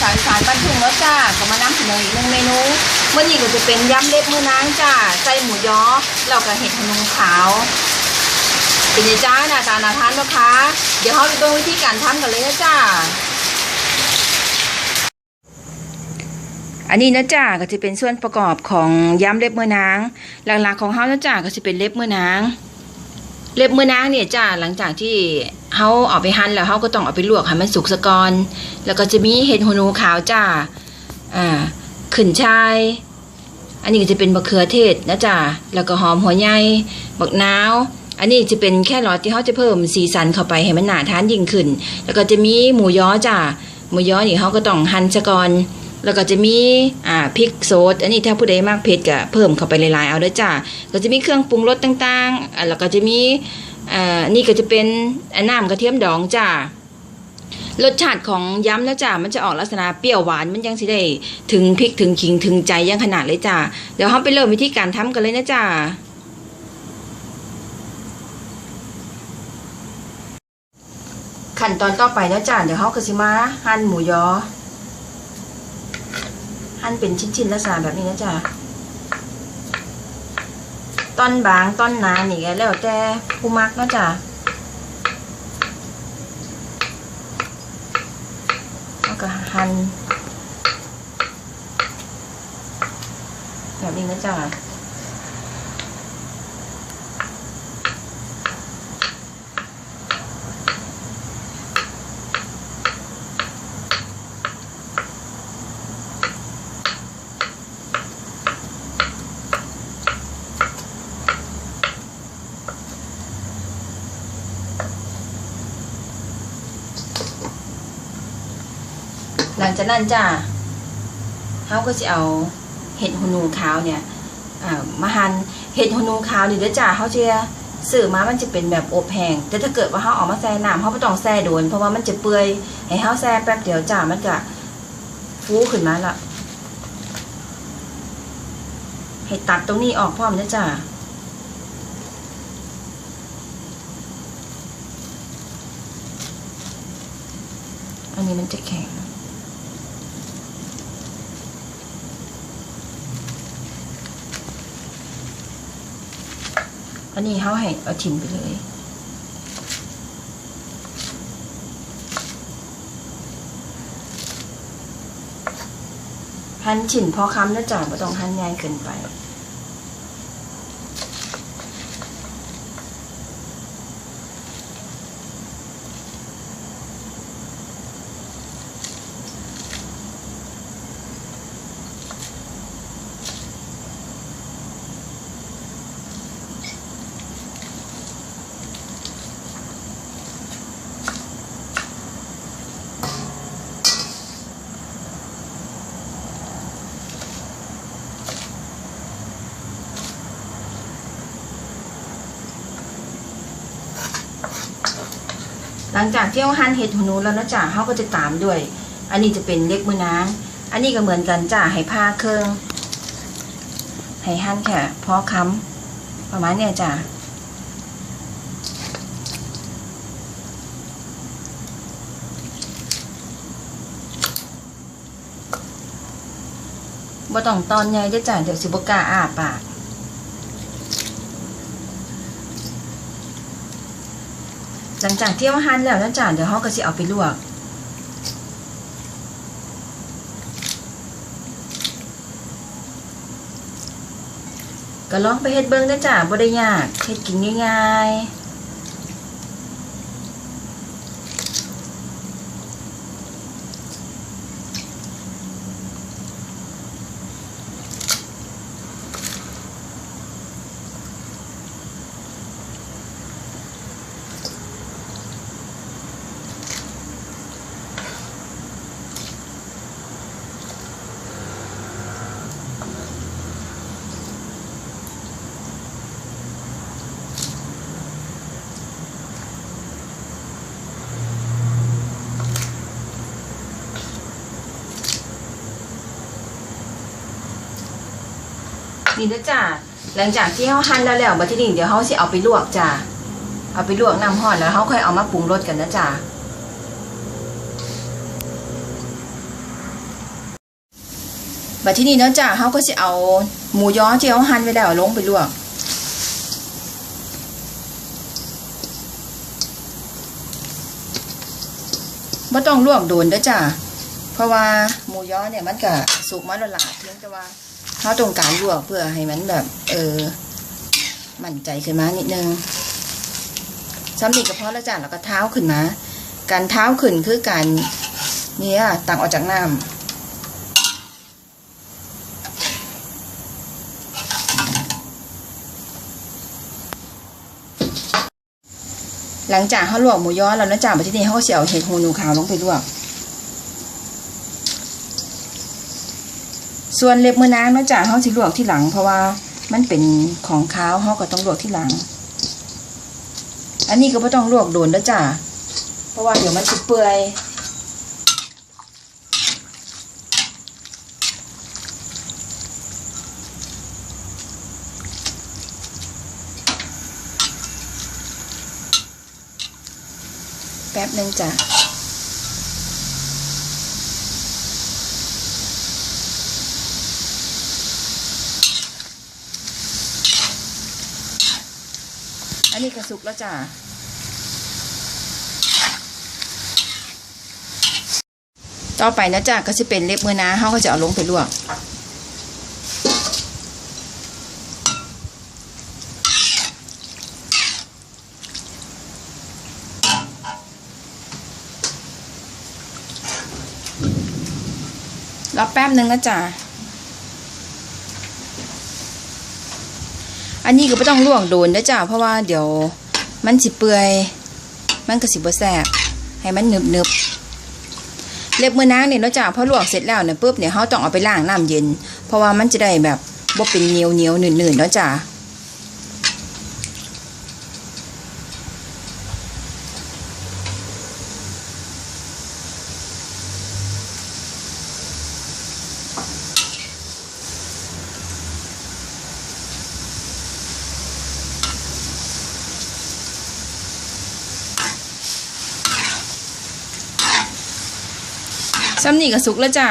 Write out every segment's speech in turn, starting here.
สายสายบ้านทุ่งแล้วจ้าก็มานำเสนออีกหนึ่งเมนูเมื่อนี้ก็จะเป็นยำเล็บมือนางจ้าใส่หมูยอแล้วก็เห็ดขนมขาว เป็นยจ้าหน้าตานาทานนะคะ เดี๋ยวเราไปดูวิธีการทำกันเลยนะจ้าอันนี้นะจ้าก็จะเป็นส่วนประกอบของยำเล็บมือนาง หลักๆของเขานะจ้าก็จะเป็นเล็บมือนาง เล็บมือนางเนี่ยจ้าหลังจากที่ เขาเอาไปหั่นแล้วเขาก็ต้องเอาไปลวกให้มันสุกสะก่อน แล้วก็จะมีเห็ดหูหนูขาวจ้า อ่าขึ้นชาย อันนี้จะเป็นมะเขือเทศนะจ้าแล้วก็หอมหัวใหญ่บักนาวอันนี้จะเป็นแค่รอทที่เขาจะเพิ่มสีสันเข้าไปให้มันหนาทานยิ่งขึ้น แล้วก็จะมีหมูย้อจ้า หมูย้อนี่เขาก็ต้องหั่นซะก่อน แล้วก็จะมีอ่าพริกโซดอันนี้ถ้าผู้ใดมากเผ็ดก็เพิ่มเข้าไปหลายๆเอาเด้อจ้า ก็จะมีเครื่องปรุงรสต่างๆอ่าแล้วก็จะมี อ่านี่ก็จะเป็นอ่าน้ำกระเทียมดองจ้ารสชาติของยำแล้วจ้ามันจะออกลักษณะเปรี้ยวหวานมันยังสิได้ถึงพริกถึงขิงถึงใจยังขนาดเลยจ้าเดี๋ยวเราไปเริ่มวิธีการทำกันเลยนะจ้าขั้นตอนต่อไปนะจ้าเดี๋ยวเขาก็สิมาหั่นหมูยอ หั่นเป็นชิ้นๆลักษณะแบบนี้นะจ๊ะ ต้นบางต้นหนานี่ก็แล้วแต่ผู้มักนะจ๊ะแล้วก็หั่นแบบนี้นะจ๊ะ ลังจากนั้นจ้ะเขาก็จะเอาเห็ดหูหนูขาวเนี่ยมาหั่นเห็ดหูหนูขาวนี่เด้อจ้ะเขาจะซื้อมามันจะเป็นแบบอบแห้งแต่ถ้าเกิดว่าเขาออกมาแช่น้ำเขาไม่ต้องแช่โดน เพราะว่ามันจะเปื่อยให้เขาแช่แป๊บเดียวจ้ะมันจะฟูขึ้นมาละให้ตัดตรงนี้ออกพร้อมนะจ้ะอันนี้มันจะแข็ง อันนี้เขาให้เอาถิ่มไปเลยหั่นชิ้นพอคำนะจ๊ะไม่ต้องหั่นใหญ่เกินไป ลังจากที่เราหั่นเห็ดหูนูแล้วนะจ๊ะเขาก็จะตามด้วย อันนี้จะเป็นเล็กมือนางอันนี้ก็เหมือนกันจ้ะให้ผ้าเครื่องให้หั่นแค่พอค้ำประมาณเนี้ยจ้ะบ่ต้องตอนใหญ่เด้จ้ะเดี๋ยวสิบกาอาปาก หลังจากที่เอาหั่นแล้วนะจ๊ะเดี๋ยวเขาก็สิเอาไปลวกก็ลองไปเฮ็ดเบิ้งนะจ๊ะบ่ได้ยากเฮ็ดกินง่ายๆ นี่นะจ๊ะหลังจากที่เราหั่นแล้วแล้วบัดทีนี้เดี๋ยวเราสิเอาไปลวกจ้ะเอาไปลวกน้ำร้อนแล้วเราค่อยเอามาปรุงรสกันนะจ๊ะบัดที่นี่เนาะจ้าเขาก็จะเอาหมูย้อที่เขาหั่นไว้แล้วลงไปลวกไม่ต้องลวกโดนเด้อจ้าเพราะว่าหมูย้อเนี่ยมันก็สุกมาละลาเพียงแต่ว่า เขาต้องการลวกเพื่อให้มันแบบ เออ มั่นใจขึ้นมานิดนึงซ้ำนี่ก็พอแล้วจ้าแล้วก็เท้าขึ้นมา การเท้าขึ้นคือการเนี่ยตักออกจากน้ำหลังจากเขาลวกหมูย้อนแล้วนะจ้ามาที่นี่เขาก็เสียเอาเห็ดหูหนูขาวลงไปลวก ส่วนเล็บมือนางเนาะจ้าเขาสิลวกที่หลัง เพราะว่ามันเป็นของขาวเขาก็ต้องลวกที่หลัง อันนี้ก็ไม่ต้องลวกโดนแล้วจ้าเพราะว่าเดี๋ยวมันจะเปื่อยแป๊บหนึ่งจ้ะ นนี้ก็สุกแล้วจ้ะต่อไปนะจ้ะก็จะเป็นเล็บมือนาเขาก็จะเอาลงไปลวกรอแป๊บหนึ่งนะจ๊ะ อันนี้ก็ไม่ต้องลวกโดนนะจ้ะเพราะว่าเดี๋ยวมันสิเปื่อย มันก็สิบ่แสบให้มันหนึบหนึบเล็บมือนางเนี่ยนะจ้ะพอลวกเสร็จแล้วเนี่ยปุ๊บเนี่ยเขาต้องเอาไปล้างน้ำเย็น เพราะว่ามันจะได้แบบบ่เป็นเหนียวเหนียวหนืดหนืดนะจ้ะ ซ้ำนี่ก็สุกแล้วจ้ะ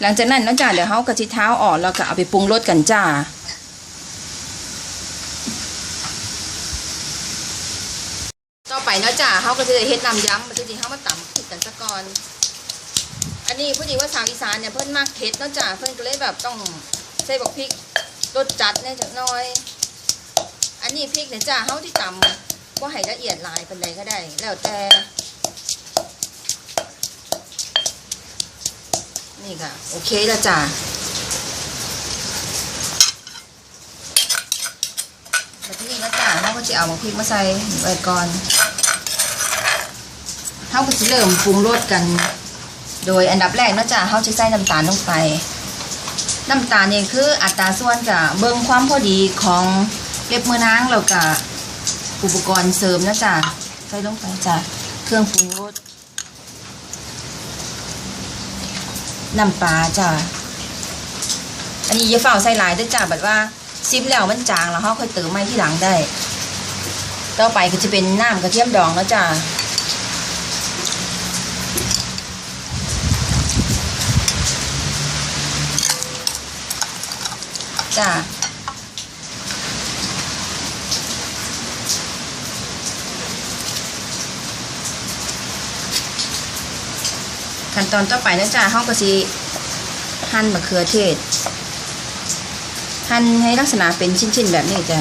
หลังจากนั้นเนาะจ้ะเดี๋ยวเขากระชิเท้าออกแล้วก็เอาไปปรุงรสกันจ้าต่อไปเนาะจ้ะเขาก็จะได้เฮ็ดน้ำยำมาจริงๆเขามาตำผิดกันซะก่อนอันนี้ผู้หญิงว่าสาวอีสานเนี่ยเพิ่นมากเผ็ดเนาะจ้ะเพิ่นก็เลยแบบต้องใส่บักพริกรสจัดเนี่ยจักน่อย อันนี้พริกเนี่ยจ้ะเขาที่ตำว่าให้ละเอียดลายเป็นไรก็ได้ แล้วแต่ นี่ค่ะ โอเคแล้วจ้ะแบบนี้แล้วจ้ะเขาก็จะเอามาพริกมาใส่ไว้ก่อนเขาก็จะเริ่มปรุงรสกัน โดยอันดับแรกนะจ้ะเขาจะใส่น้ำตาลลงไป น้ำตาลเนี่ยคืออัตราส่วนกับเบิ่งความพอดีของเล็บมือนางแล้วก็อุปกรณ์เสริมนะจ้ะใส่ลงไปจ้ะเครื่องปรุงรส น้ำปลาจ้ะอันนี้อย่าเฝ้าใส่หลายด้วยจ้ะแบบว่าซิมแล้วมันจางแล้วเขาค่อยเติมไม้ที่หลังได้ ต่อไปก็จะเป็นน้ำกระเทียมดองแล้วจ้ะจ้ะ ขั้นตอนต่อไปนะจ๊ะเขาก็สิหั่นมะเขือเทศ หั่นให้ลักษณะเป็นชิ้นๆ แบบนี้จ้ะ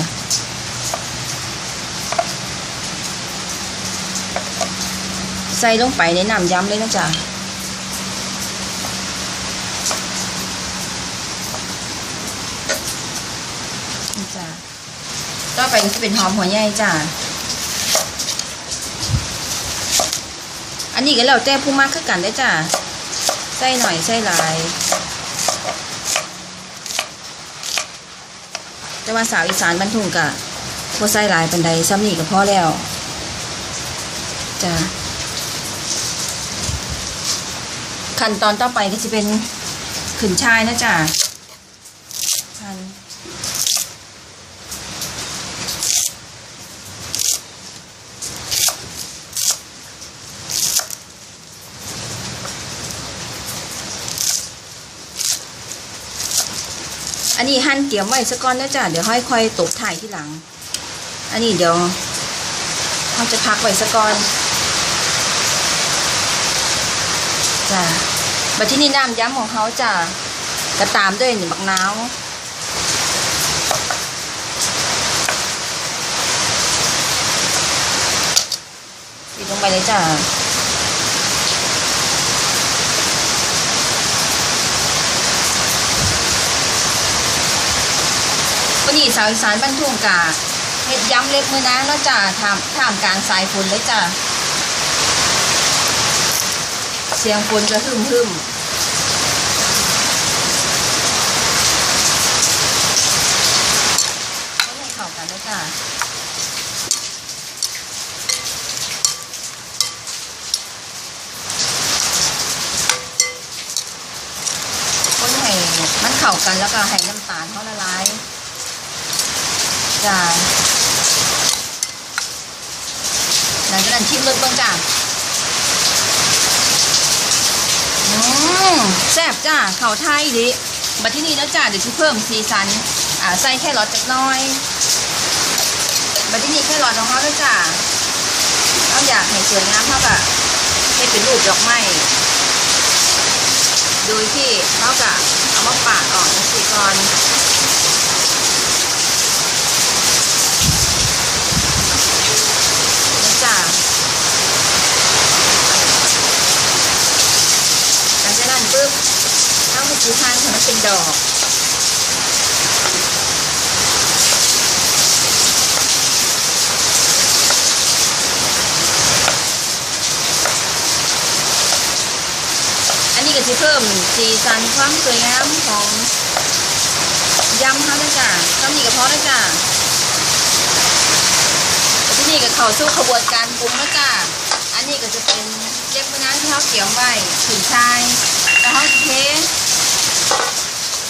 ใส่ลงไปในน้ำยำเลยนะจ๊ะนี่จ้ะต่อไปก็จะเป็นหอมหัวใหญ่จ้ะ อันนี้ก็แล้วแต่ผู้มากคือกันได้จ้ะใส่หน่อยใส่หลาย แต่ว่าสาวอีสานบรรทุงกะบ่ใส่หลายปันใดซ้ำนี่ก็พอแล้วจ้ะขั้นตอนต่อไปก็จะเป็นขึ้นชายนะจ้ะ อันนี้หั่นเตรียมไว้ซะก่อนนะจ้ะเดี๋ยวค่อยค่อยตบถ่ายที่หลัง อันนี้เดี๋ยวเราจะพักไว้ซะก่อนจ้ะบัดที่นี่น้ำย้ำของเขาจ้ะกระตามด้วยหนึ่งบักนาวปิดลงไปเลยจ้ะ พี่สาวอีสานบ้านทุ่งกาเห็ดย้ำเล็บมือนะเนาะจ้าทำท่ามกลางสายฝนเลยจ้าเสียงฝนจะหึมหึมคนให้เข้ากันเลยจ้าคนให้มันเข้ากันแล้วก็ให้น้ำตาลเขาละลาย จ้าห ลังจากนั้นชิมรสเบ้งจ้าอืมแซ่บจ้าเข่าไทยดิบัดที่นี่แล้วจ้าเดี๋ยวชิเพิ่มสีสันอ่าใส่แค่รอทจักน้อยบัดที่นี่แค่รอทของเขาด้วจ้าเราอยากให้สวยงามเท่ากับให้เป็นรูปดอกไม้โดยที่เขากับเอามาปาดออกสีก่อน จ้าหลังจากนั้นปุ๊บเข้าไปจีทานของมันเป็น ดอก อันนี้ก็จะเพิ่มสีสันความสวยงามของยำเขาด้วยจ้าก็มีกระเพาะด้วยจ้าที่นี่ก็เข้าสู่ขบวนการปรุงแล้วจ้าอันนี้ก็จะเป็นเล็บมือน้ำที่เขาเกี่ยวไว้ถึงชายแล้วเขาจะเท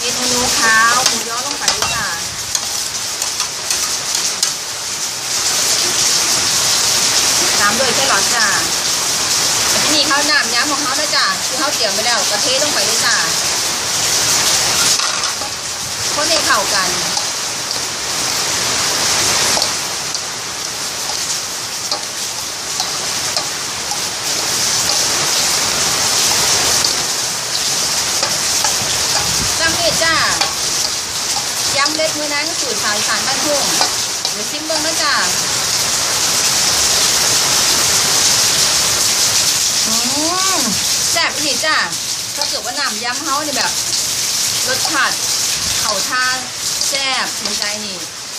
เม็ดมะนูขาวหมูย้อลงไปด้วยจ้าตามด้วยแครอจ้าที่นี่ข้าวน้ำย้ำของเขานะจ้าคือเขาเกี่ยวไปแล้วกระเทลงไปด้วยจ้าคนในเข่ากัน จำเด็ดจ้ายำ เมือนั้นสูตรสายสารบ้านทุ่งเดี๋ยวชิมเบิ้งนะจ้าอืมแซ่บอีจ้าถ้าเกิดว่าน้ำยำเฮาเนี่ยแบบรสชาติเข่าท่าแซ่บถึงใจนี่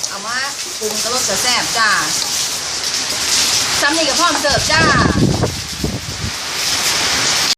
เอามาปรุงกับรสจะแซ่บจ้าซ้ำนี่กับพร้อมเสิร์ฟจ้า